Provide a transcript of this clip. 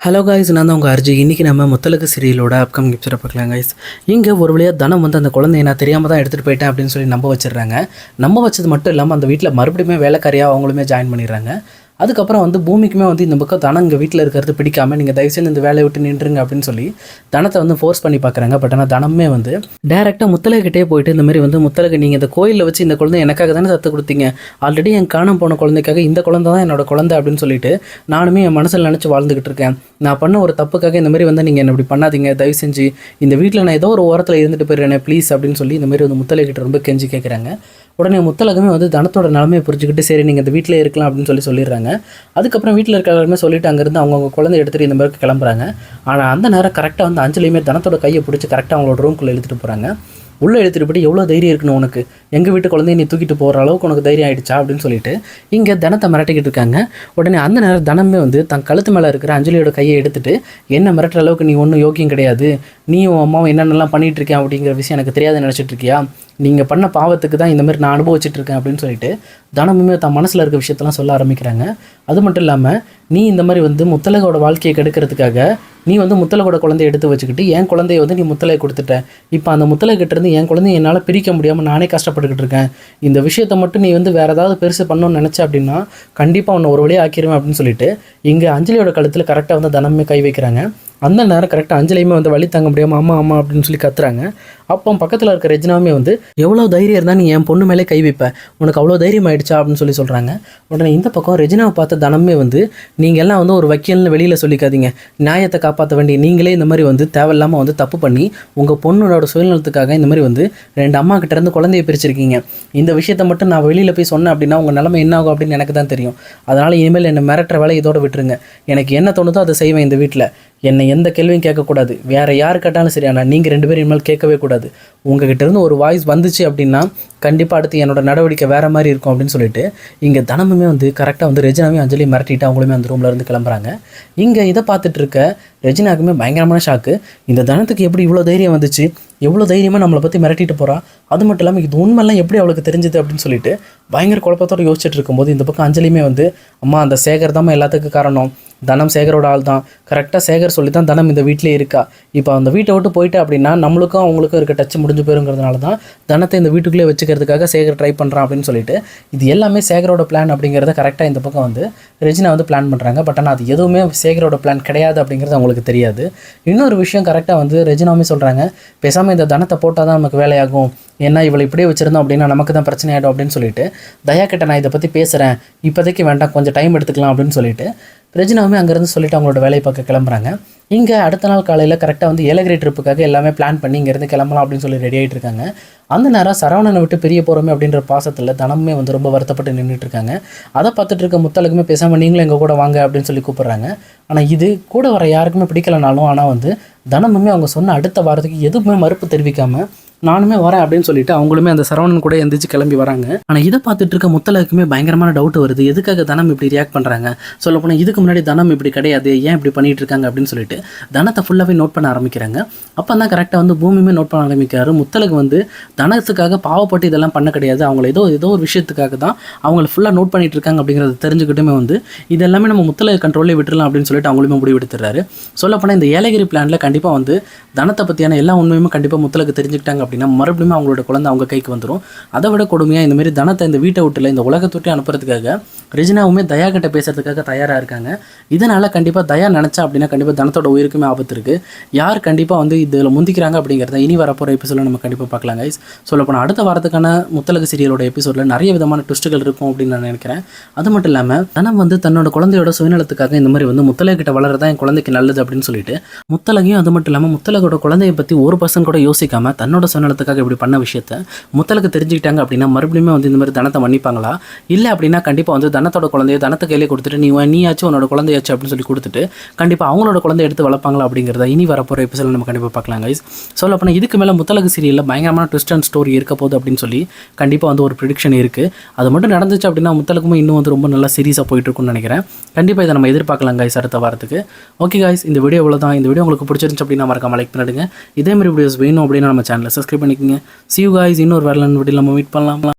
Hello guys நான் தான் உங்கள் அர்ஜி இன்றைக்கி நம்ம முத்தலகு சீரியலோட அப்கமிங் எபிசோட பார்க்கலாம் காய்ஸ் இங்கே ஒரு வழியாக தனம் வந்து அந்த குழந்தைய நான் தெரியாமல் தான் எடுத்துகிட்டு போயிட்டேன் அப்படின்னு சொல்லி நம்ப வச்சிடுறாங்க. நம்ப வச்சது மட்டும் இல்லாமல் அந்த வீட்டில் மறுபடியுமே வேலைக்காரியாக அவங்களுமே ஜாயின் பண்ணிடுறாங்க. அதுக்கப்புறம் வந்து பூமிக்குமே வந்து இந்த பக்கம் தனம் இங்கே வீட்டில் இருக்கிறது பிடிக்காம நீங்கள் தயவுசெய்து இந்த வேலையை விட்டு நின்றுங்க அப்படின்னு சொல்லி தனத்தை வந்து ஃபோர்ஸ் பண்ணி பார்க்குறாங்க. பட் ஆனால் தனமே வந்து டேரெக்டாக முத்தலகிட்டே போயிட்டு இந்த மாதிரி வந்து முத்தலகு நீங்கள் இந்த கோயிலில் வச்சு இந்த குழந்தை எனக்காக தானே தத்து கொடுத்தீங்க? ஆல்ரெடி என் காணம் போன குழந்தைக்காக இந்த குழந்தை தான் என்னோட குழந்தை அப்படின்னு சொல்லிட்டு நானுமே என் மனசில் நினச்சி வாழ்ந்துக்கிட்டு இருக்கேன். நான் பண்ண ஒரு தப்புக்காக இந்த மாதிரி வந்து நீங்கள் என்ன இப்படி பண்ணாதீங்க. தயவு செஞ்சு இந்த வீட்டில் நான் ஏதோ ஒரு ஓரத்தில் இருந்துட்டு போயிடுறேன் ப்ளீஸ் அப்படின்னு சொல்லி இந்த மாதிரி வந்து முத்தலகிட்ட ரொம்ப கெஞ்சி கேட்குறாங்க உடனே முத்தலகமே வந்து தனத்தோட நிலமையை புரிஞ்சுக்கிட்டு சரி நீங்கள் இந்த வீட்டிலே இருக்கலாம் அப்படின்னு சொல்லி சொல்லிடுறாங்க. அதுக்கப்புறம் வீட்டில் இருக்க எல்லாருமே சொல்லிட்டு அங்கேருந்து அவங்கவுங்க குழந்தை எடுத்துகிட்டு இந்த மாதிரி கிளம்புறாங்க. ஆனால் அந்த நேரம் கரெக்டாக வந்து அஞ்சலியுமே தனத்தோட கையை பிடிச்சி கரெக்டாக அவங்களோட ரூம்குள்ளே இழுத்துட்டு போகிறாங்க உள்ளே எடுத்துகிட்டு போயிட்டு எவ்வளோ தைரியம் இருக்கணும் உனக்கு? எங்கள் வீட்டு குழந்தைய நீ தூக்கிட்டு போகிற அளவுக்கு உனக்கு தைரியம் ஆகிடுச்சா அப்படின்னு சொல்லிட்டு இங்கே தனத்தை மிரட்டிக்கிட்டு இருக்காங்க. உடனே அந்த நேரம் தனமே வந்து தன் கழுத்து மேலே இருக்கிற அஞ்சலியோட கையை எடுத்துட்டு என்ன மிரட்டுற அளவுக்கு நீ ஒன்றும் யோக்கியம் கிடையாது. நீ உன் அம்மாவும் என்னென்னலாம் பண்ணிகிட்டு இருக்கேன்? அப்படிங்கிற விஷயம் எனக்கு தெரியாத நினச்சிட்டு இருக்கியா? நீங்கள் பண்ண பாவத்துக்கு தான் இந்த மாதிரி நான் அனுபவிச்சுட்டு இருக்கேன் அப்படின்னு சொல்லிட்டு தனமுமே தன் மனசில் இருக்க விஷயத்தெல்லாம் சொல்ல ஆரம்பிக்கிறாங்க. அது மட்டும் இல்லாமல் நீ இந்த மாதிரி வந்து முத்தலகோட வாழ்க்கையை கெடுக்கிறதுக்காக நீ வந்து முத்தலகோட குழந்தைய எடுத்து வச்சுக்கிட்டு என் குழந்தைய வந்து நீ முத்தலை கொடுத்துட்ட. இப்போ அந்த முத்தலை கிட்டேருந்து என் குழந்தைய என்னால் பிரிக்க முடியாமல் நானே கஷ்டப்பட்டுக்கிட்டு இருக்கேன். இந்த விஷயத்தை மட்டும் நீ வந்து வேறு ஏதாவது பெருசு பண்ணணும்னு நினச்ச அப்படின்னா கண்டிப்பாக உன்னை ஒரு வழியாக ஆக்கிடுவேன் அப்படின்னு சொல்லிட்டு இங்கே அஞ்சலியோட கழுத்தில் கரெக்டாக வந்து தனமே கை வைக்கிறாங்க. அந்த நேரம் கரெக்டாக அஞ்சலியுமே வந்து வழி தாங்க முடியாமல் அம்மா அம்மா அப்படின்னு சொல்லி கத்துறாங்க. அப்போ பக்கத்தில் இருக்க ரெஜினாவுமே வந்து எவ்வளோ தைரியம் இருந்தால் நீ என் பொண்ணு மேலே கை வைப்ப? உனக்கு அவ்வளோ தைரியம் ஆயிடுச்சா? அப்படின்னு சொல்லி சொல்கிறாங்க உடனே இந்த பக்கம் ரெஜினாவை பார்த்த தனமே வந்து நீங்கள் எல்லாம் வந்து ஒரு வக்கீல்னு வெளியில் சொல்லிக்காதீங்க. நியாயத்தை காப்பாற்ற வேண்டிய நீங்களே இந்த மாதிரி வந்து தேவையில்லாமல் வந்து தப்பு பண்ணி உங்கள் பொண்ணோட சுயநலத்துக்காக இந்த மாதிரி வந்து ரெண்டு அம்மா கிட்டேருந்து குழந்தைய பிரிச்சிருக்கீங்க. இந்த விஷயத்தை மட்டும் நான் வெளியில் போய் சொன்னேன் அப்படின்னா உங்கள் நிலைமை என்ன ஆகும் அப்படின்னு எனக்கு தான் தெரியும். அதனால் இனிமேல் என்னை மிரட்டுற வேலை இதோட விட்டுருங்க. எனக்கு என்ன தோணுதோ அதை செய்வேன் இந்த வீட்டில் என்னை எந்த கேள்வியும் கேட்கக்கூடாது. வேறு யார் கேட்டாலும் சரி ஆனால் நீங்கள் ரெண்டு பேரும் இனிமேல் கேட்கவே கூடாது. உங்ககிட்ட இருந்து ஒரு வாய்ஸ் வந்துச்சு அப்படின்னா கண்டிப்பாக அடுத்து என்னோட நடவடிக்கை வேறு மாதிரி இருக்கும் அப்படின்னு சொல்லிட்டு இங்கே தனமுமே வந்து கரெக்டாக வந்து ரெஜினாவையும் அஞ்சலி மிரட்டிட்டு அவங்களுமே அந்த ரூமில் இருந்து கிளம்புறாங்க. இங்கே இதை பார்த்துட்டு இருக்க ரெஜினாக்குமே பயங்கரமான ஷாக்கு இந்த தனத்துக்கு எப்படி இவ்வளோ தைரியம் வந்துச்சு? எவ்வளோ தைரியமாக நம்மளை பற்றி மிரட்டிட்டு போகிறா அது மட்டும் இல்லாமல் இது உண்மைலாம் எப்படி அவளுக்கு தெரிஞ்சுது அப்படின்னு சொல்லிட்டு பயங்கர குழப்பத்தோடு யோசிச்சுட்டு இருக்கும்போது இந்த பக்கம் அஞ்சலியுமே வந்து அம்மா அந்த சேகர் தான் எல்லாத்துக்கும் காரணம். தனம் சேகரோட ஆள் தான் கரெக்டாக சேகர் சொல்லி தான் தனம் இந்த வீட்டிலே இருக்கா. இப்போ அந்த வீட்டை விட்டு போயிட்டு அப்படின்னா நம்மளுக்கும் அவங்களுக்கும் இருக்க டச் முடிஞ்சு போயிருங்கிறதுனால தான் தனத்தை இந்த வீட்டுக்குள்ளே வச்சுக்கிறதுக்காக சேகர் ட்ரை பண்ணுறான் அப்படின்னு சொல்லிட்டு இது எல்லாமே சேகரோட பிளான் அப்படிங்கிறத கரெக்டாக இந்த பக்கம் வந்து ரெஜினா வந்து பிளான் பண்ணுறாங்க பட் ஆனால் அது எதுவுமே சேகரோட பிளான் கிடையாது அப்படிங்கிறது அவங்களுக்கு தெரியாது. இன்னொரு விஷயம் கரெக்டாக வந்து ரெஜினாவுமே சொல்கிறாங்க பேசாமல் இந்த தனத்தை போட்டால் தான் நமக்கு வேலையாகும். ஏன்னா இவளை இப்படியே வச்சுருந்தோம் அப்படின்னா நமக்கு தான் பிரச்சனை ஆகிடும் அப்படின்னு சொல்லிட்டு தயா கிட்ட நான் இதை பற்றி பேசுகிறேன் இப்போதைக்கு வேண்டாம். கொஞ்சம் டைம் எடுத்துக்கலாம். அப்படின்னு சொல்லிட்டு ரெஜினாவுமே அங்கேருந்து சொல்லிட்டு அவங்களோட வேலையை பார்க்க கிளம்புறாங்க. இங்கே அடுத்த நாள் காலையில் கரெக்டாக வந்து ஏலகிரி ட்ரிப்புக்காக எல்லாமே பிளான் பண்ணி இங்கேருந்து கிளம்பலாம் அப்படின்னு சொல்லி ரெடி ஆகிட்டு இருக்காங்க. அந்த நேரம் சரவணனை விட்டு பெரிய போகிறோமே அப்படின்ற பாசத்தில் தனமே வந்து ரொம்ப வருத்தப்பட்டு நின்றுட்டு இருக்காங்க. அதை பார்த்துட்டு இருக்க முத்தலுக்குமே பேசாமல் நீங்களும் எங்கள் கூட வாங்க அப்படின்னு சொல்லி கூப்பிட்றாங்க. ஆனால் இது கூட வர யாருக்குமே பிடிக்கலனாலும் ஆனால் வந்து தனமுமே அவங்க சொன்ன அடுத்த வாரத்துக்கு எதுவுமே மறுப்பு தெரிவிக்காமல் நானுமே வரேன் அப்படின்னு சொல்லிட்டு அவங்களுமே அந்த சரவணன் கூட எந்திரிச்சு கிளம்பி வராங்க. ஆனால் இதை பார்த்துட்டு இருக்க முத்தலக்குமே பயங்கரமான டவுட் வருது. எதுக்காக தனம் இப்படி ரியாக்ட் பண்ணுறாங்க சொல்லப்போனால் இதுக்கு முன்னாடி தனம் இப்படி கிடையாது. ஏன் இப்படி பண்ணிட்டு இருக்காங்க அப்படின்னு சொல்லிட்டு தனத்தை ஃபுல்லாகவே நோட் பண்ண ஆரம்பிக்கிறாங்க. அப்போ தான் கரெக்டாக வந்து பூமியுமே நோட் பண்ண ஆரம்பிக்கிறாரு. முத்தலகு வந்து தனத்துக்காக பாவப்பட்டு இதெல்லாம் பண்ண கிடையாது. அவங்கள ஏதோ ஏதோ ஒரு விஷயத்துக்காக தான் அவங்கள ஃபுல்லாக நோட் பண்ணிட்டு இருக்காங்க அப்படிங்கிறத தெரிஞ்சுக்கிட்டுமே வந்து இது எல்லாமே நம்ம முத்தலகு கண்ட்ரோலே விட்டுறலாம் அப்படின்னு சொல்லிட்டு அவங்களுமே முடிவெடுத்துறாரு சொல்லப்போனால் இந்த ஏலகிரி பிளானில் கண்டிப்பாக வந்து தனத்தை பற்றியான எல்லா உண்மையுமே கண்டிப்பாக முத்தலுக்கு தெரிஞ்சுக்கிட்டாங்க அப்படின்னா மறுபடியும் அவங்களோட குழந்தை அவங்க கைக்கு வந்துடும் அதை விட கொடுமையாக இந்த மாதிரி தனத்தை இந்த வீட்டை விட்டுல இந்த உலகத்தொட்டி அனுப்புறதுக்காக ரெஜினாவுமே தயா கிட்ட பேசுறதுக்காக தயாராக இருக்காங்க. இதனால் கண்டிப்பாக தயா நினச்சா அப்படின்னா கண்டிப்பாக தனத்தோட உயிருக்குமே ஆபத்து இருக்குது யார் கண்டிப்பாக வந்து இதில் முந்திக்கிறாங்க அப்படிங்கிறத இனி வரப்போகிற எபிசோட நம்ம கண்டிப்பாக பார்க்கலாம் கைஸ் சொல்லப்போனால் அடுத்த வாரத்துக்கான முத்தலகு சீரியலோட எபிசோடில் நிறைய விதமான ட்விஸ்ட்டுகள் இருக்கும் அப்படின்னு நான் நினைக்கிறேன். அது மட்டும் இல்லாமல் தனம் வந்து தன்னோட குழந்தையோட சுயநலத்துக்காக இந்த மாதிரி வந்து முத்தலகு கிட்ட வளர்றதா என் குழந்தைக்கு நல்லது அப்படின்னு சொல்லிட்டு முத்தலகையும் அது மட்டும் இல்லாமல் முத்தலகோட குழந்தைய பற்றி ஒரு பர்சன் கூட யோசிக்காமல் தன்னோட சுயநலத்துக்காக இப்படி பண்ண விஷயத்த முத்தலுக்கு தெரிஞ்சுக்கிட்டாங்க அப்படின்னா மறுபடியுமே வந்து இந்த மாதிரி தனத்தை மன்னிப்பாங்களா? இல்லை அப்படின்னா கண்டிப்பாக வந்து தனத்தோட குழந்தைய தனத்தை கையிலே கொடுத்துட்டு நீ நீயாச்சும் உன்னோட குழந்தையாச்சு அப்படின்னு சொல்லி கொடுத்துட்டு கண்டிப்பாக அவங்களோட குழந்தை எடுத்து வளர்ப்பாங்களா அப்படிங்கிறத இனி வரப்போகிற எபிசோட நம்ம கண்டிப்பாக பார்க்கலாம் கைஸ் சொல்ல அப்போ இதுக்கு மேலே முத்தலகு சீரியலில் பயங்கரமான ட்விஸ்ட் அண்ட் ஸ்டோரி இருக்க போகுது அப்படின்னு சொல்லி கண்டிப்பாக வந்து ஒரு ப்ரிடிக்ஷன் இருக்குது அது மட்டும் நடந்துச்சு அப்படின்னா முத்தலகுமே இன்னும் வந்து ரொம்ப நல்லா சீரியஸாக போயிட்டுருக்குன்னு நினைக்கிறேன். கண்டிப்பாக இதை நம்ம எதிர்பார்க்கலாம் கைஸ் அடுத்த வாரத்துக்கு. ஓகே கைஸ் இந்த வீடியோ இவ்வளோ தான் இந்த வீடியோ உங்களுக்கு பிடிச்சிருந்துச்சு அப்படின்னா மறக்காம லைக் பண்ணிடுங்க. இதே மாதிரி வீடியோஸ் வேணும் அப்படின்னா நம்ம சேனலில் சப்ஸ்கிரைப் பண்ணிக்கோங்க. சி காய்ஸ் இன்னொரு வரலன்னு வீடியோ நம்ம மீட் பண்ணலாம்